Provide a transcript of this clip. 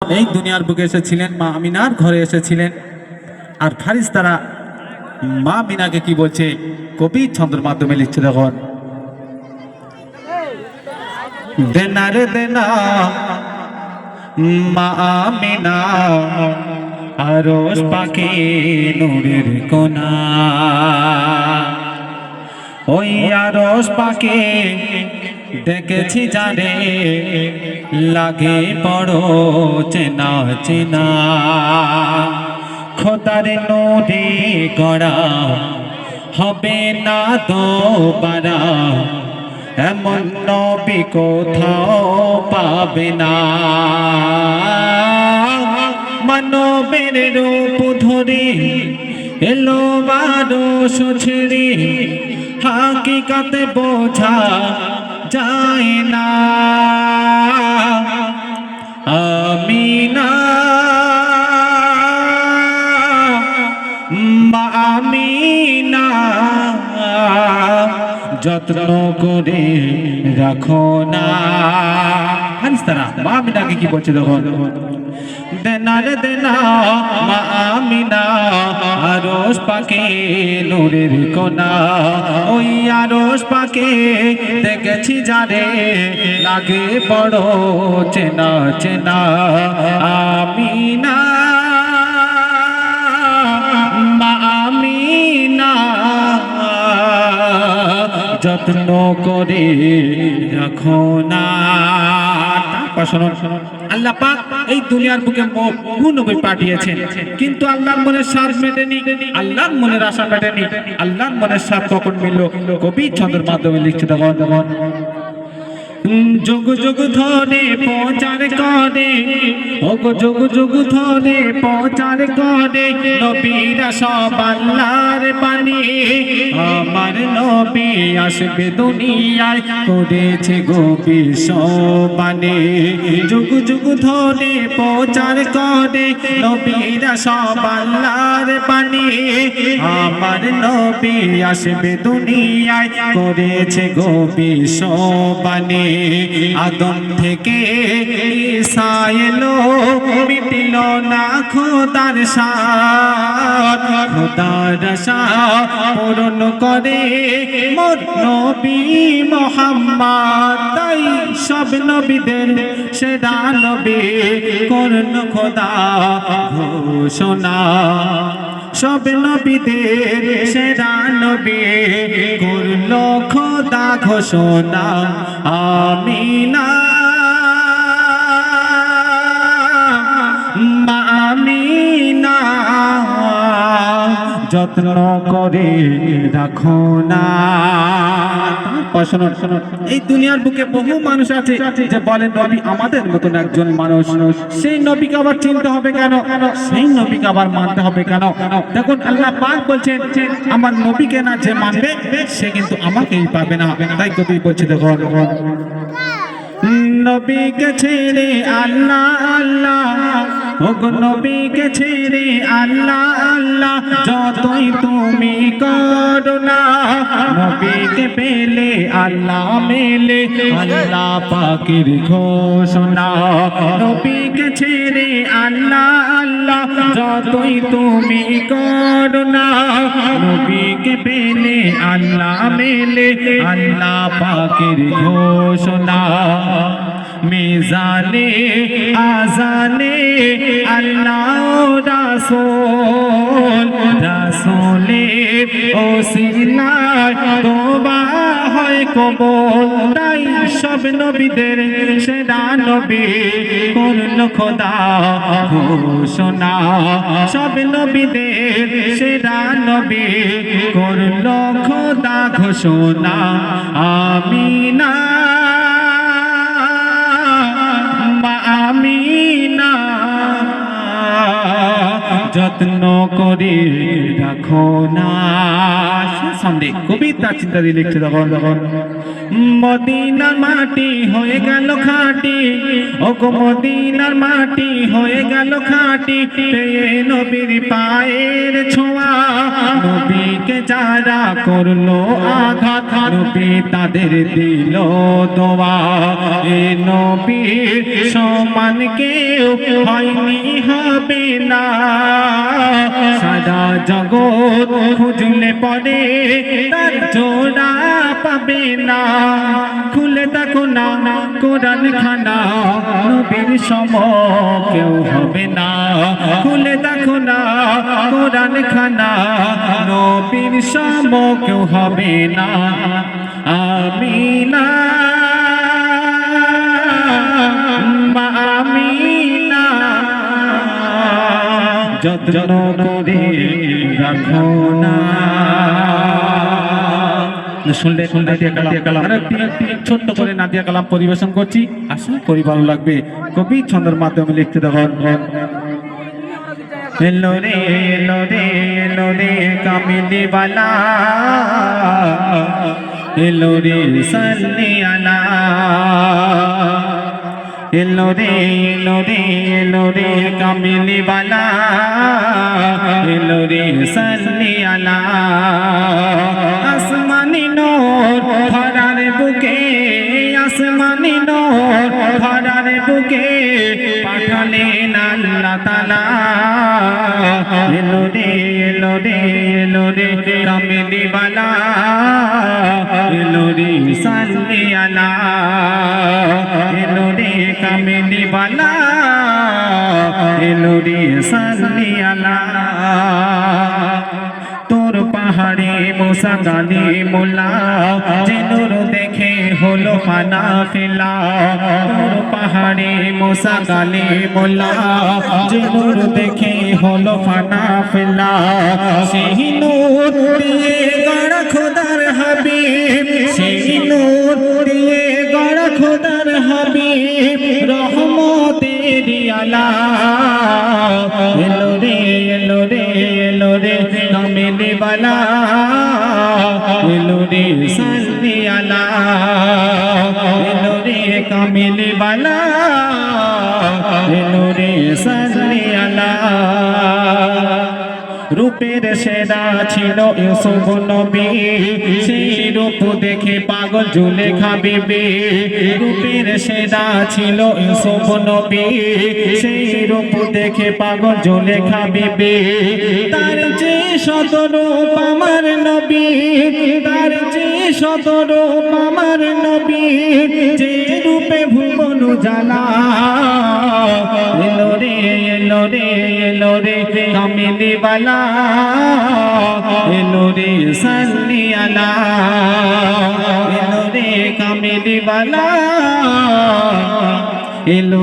এই দুনিয়ার বুকে এসেছিলেন মা আমিনার ঘরে এসেছিলেন। আর ফারিস তারা মা মিনাকে কি বলছে? কবি ছন্দের মাধ্যমে লিখছে তখন দেনা রে দেনা, মা আমিনা আরস পাখি নূরের কোনা। ওই আরস পাখি দেখেছি জানে লাগে পড়ো চেনা চেনা। খোদার নদী গড়া হবে না দোবারা, এমন নবী কোথাও পাবে না। মানবের রূপ ধরে এলো বারো সুছড়ি হাকিকাতে বোঝা যায় না। আমিনা। আমি না যত্ন করে রাখো না। হানিস তারা, মা মিনাকে কি বলছে তখন? দেনা রে দেনা, মা আমিনা আরস পাকে নূরের কোনা ওই আরস পাকে দেখেছি যারে লাগে বড় চেনা চেনা। আমিনা, যত্ন করে রাখো না। শোনো। আল্লাহ এই দুনিয়ার বুকে নবী পাঠিয়েছেন। কিন্তু আল্লাহর মনের স্বাদ মেটেনি, আল্লাহর মনের আশা মেটেনি, আল্লাহর মনের স্বাদ কখন মিলল? কবি ছন্দের মাধ্যমে লিখছে তখন যুগ যুগ ধরে প্রচার করে। ওগ যুগ যুগ ধরে প্রচার করে। নবীরা সব আল্লাহর বাণী। আমার নবী আসবে দুনিয়ায়, করেছে গোপী সবানে যুগ যুগ ধরে প্রচার করে। নবীরা সব আল্লাহর বাণী। আমার নবী আসবে দুনিয়ায়, করেছে গোপী সবানে আদম থেকে ঈসা এলো মিটিল না খোদার সাথ। খোদার পূরণ করে মোর নবী মোহাম্মদ। তাই সব নবীদের সেরা নবী করল খোদা ঘোষণা। সব নবীদের সেরা নবী। করল খোদা ঘোষণা আমিনা। আমিনা। যত্ন করে রাখো না। এই দুনিয়ার বুকে বহু মানুষ আছে যে বলেন নবী আমাদের মতন একজন মানুষ। সেই নবীকে আবার চিনতে হবে কেন? সেই নবীকে আবার মানতে হবে কেন? দেখুন আল্লাহ পাক বলছেন আমার নবীকে না যে মানবে সে কিন্তু আমাকেই পাবে না। তাই কবি বলছে দেখো নবীকে ছেড়ে আল্লাহ আল্লাহ নবীকে ছেড়ে আল্লাহ আল্লাহ, যতই তুমি করো না, নবীকে পেলে আল্লাহ মেলে, আল্লাহ পাকের ঘোষণা। নবীকে ছেড়ে আল্লাহ আল্লাহ, যতই তুমি করো না, নবীকে পেলে আল্লাহ মেলে, আল্লাহ পাকের ঘোষণা। মিজানে, আজানে, আল্লাহ রাসূল ও হয় কবুল। তাই সব নবীদের সেরা নবী করল খোদা ঘোষণা। সব নবীদের সেরা নবী করল খোদা ঘোষণা। আমিনা মা আমিনা যত্ন করে রাখো না। সামনে কবি চিন্তা দিয়ে লিখছে তখন তখন মদিনার মাটি হয়ে গেল খাটি ও গো মদিনার মাটি হয়ে গেল খাটি নবীর পায়ের ছোঁয়া। নবীকে যারা করল আঘাত, নবী তাদের দিল দোয়া। এ নবীর সমান কেউ হয়নি, হবে না। সারা জগৎ খুঁজলে পরে তার জোড়া পাবে না। খুলে দেখো না কোরআন খানা নবীর সম কেউ হবে না। খুলে দেখো না কোরআন খানা নবীর সম কেউ হবে না। আমিনা। মা আমিনা। যত্ন করে রাখো না। শুনলে নাদিয়া কালাম। একটি ছোট্ট করে নাদিয়া কালাম পরিবেশন করছি। আসলে করি ভালো লাগবে। কবি ছন্দের মাধ্যমে লিখতে দেবেন এলো রে এলো রে এলো রে কামিলি বালা। এলো রে আলা। এলো রে এলো রে এলো রে কামিলি বালা। এলো রে সাল্লি আসমানি নূর ধরার বুকে পাঠালেন আল্লাহ তাআলা। এলো রে এলো রে এলো রে, কামিলি বালা। এলো রে, সাল্লি আলা। এলো রে, কামিলি বালা। এলো রে, সাল্লি আলা। তোর পাহাড়ে মোসা গালি মোলা হলো ফানা ফেলা পাহাড়ে মোসা গালি মোলা জেনুর দেখে হলো ফানা ফেলা সেই নূর দিয়ে গড়া খোদার হাবিব। সেই নূর দিয়ে গড়া খোদার হাবিব। রহমতের আলা। আলা রূপের সেরা ছিল ইউসুফ নবী। সেই রূপ দেখে পাগল জুলে খাবিবে রূপের সেরা ছিল ইউসুফ নবী। সেই রূপ দেখে পাগল জুলে খাবিবে তার যে শতরূপ আমার নবী। তার যে শতরূপ আমার নবী। যে জানা। এলো রে এলো রে এলো রে কামিলি বালা। এলো রে সাল্লি আলা। এলো